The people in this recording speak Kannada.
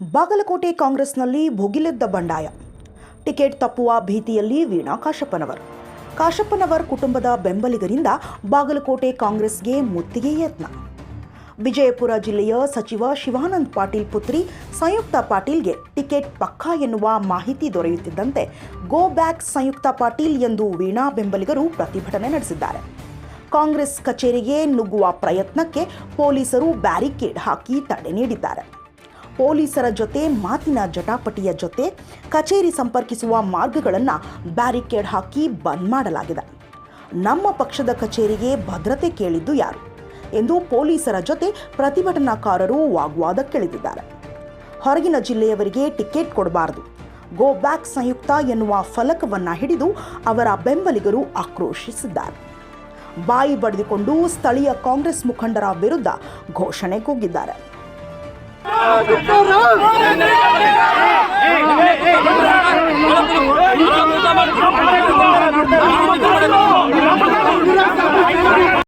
ಬಾಗಲಕೋಟೆ ಕಾಂಗ್ರೆಸ್ನಲ್ಲಿ ಭುಗಿಲೆದ್ದ ಬಂಡಾಯ. ಟಿಕೆಟ್ ತಪ್ಪುವ ಭೀತಿಯಲ್ಲಿ ವೀಣಾ ಕಾಶಪ್ಪನವರ್. ಕಾಶಪ್ಪನವರ್ ಕುಟುಂಬದ ಬೆಂಬಲಿಗರಿಂದ ಬಾಗಲಕೋಟೆ ಕಾಂಗ್ರೆಸ್ಗೆ ಮುತ್ತಿಗೆ ಯತ್ನ. ವಿಜಯಪುರ ಜಿಲ್ಲೆಯ ಸಚಿವ ಶಿವಾನಂದ್ ಪಾಟೀಲ್ ಪುತ್ರಿ ಸಂಯುಕ್ತ ಪಾಟೀಲ್ಗೆ ಟಿಕೆಟ್ ಪಕ್ಕಾ ಎನ್ನುವ ಮಾಹಿತಿ ದೊರೆಯುತ್ತಿದ್ದಂತೆ ಗೋ ಬ್ಯಾಕ್ ಸಂಯುಕ್ತ ಪಾಟೀಲ್ ಎಂದು ವೀಣಾ ಬೆಂಬಲಿಗರು ಪ್ರತಿಭಟನೆ ನಡೆಸಿದ್ದಾರೆ. ಕಾಂಗ್ರೆಸ್ ಕಚೇರಿಗೆ ನುಗ್ಗುವ ಪ್ರಯತ್ನಕ್ಕೆ ಪೊಲೀಸರು ಬ್ಯಾರಿಕೇಡ್ ಹಾಕಿ ತಡೆ ನೀಡಿದ್ದಾರೆ. ಪೊಲೀಸರ ಜೊತೆ, ಮಾತಿನ ಜಟಾಪಟಿಯ ಜೊತೆ ಕಚೇರಿ ಸಂಪರ್ಕಿಸುವ ಮಾರ್ಗಗಳನ್ನು ಬ್ಯಾರಿಕೇಡ್ ಹಾಕಿ ಬಂದ್ ಮಾಡಲಾಗಿದೆ. ನಮ್ಮ ಪಕ್ಷದ ಕಚೇರಿಗೆ ಭದ್ರತೆ ಕೇಳಿದ್ದು ಯಾರು ಎಂದು ಪೊಲೀಸರ ಜೊತೆ ಪ್ರತಿಭಟನಾಕಾರರು ವಾಗ್ವಾದಕ್ಕಿಳಿದಿದ್ದಾರೆ ಹೊರಗಿನ ಜಿಲ್ಲೆಯವರಿಗೆ ಟಿಕೆಟ್ ಕೊಡಬಾರದು. ಗೋ ಬ್ಯಾಕ್ ಸಂಯುಕ್ತ ಎನ್ನುವ ಫಲಕವನ್ನು ಹಿಡಿದು ಅವರ ಬೆಂಬಲಿಗರು ಆಕ್ರೋಶಿಸಿದ್ದಾರೆ. ಬಾಯಿ ಬಡಿದುಕೊಂಡು ಸ್ಥಳೀಯ ಕಾಂಗ್ರೆಸ್ ಮುಖಂಡರ ವಿರುದ್ಧ ಘೋಷಣೆ ಕೂಗಿದ್ದಾರೆ. ਨਾ।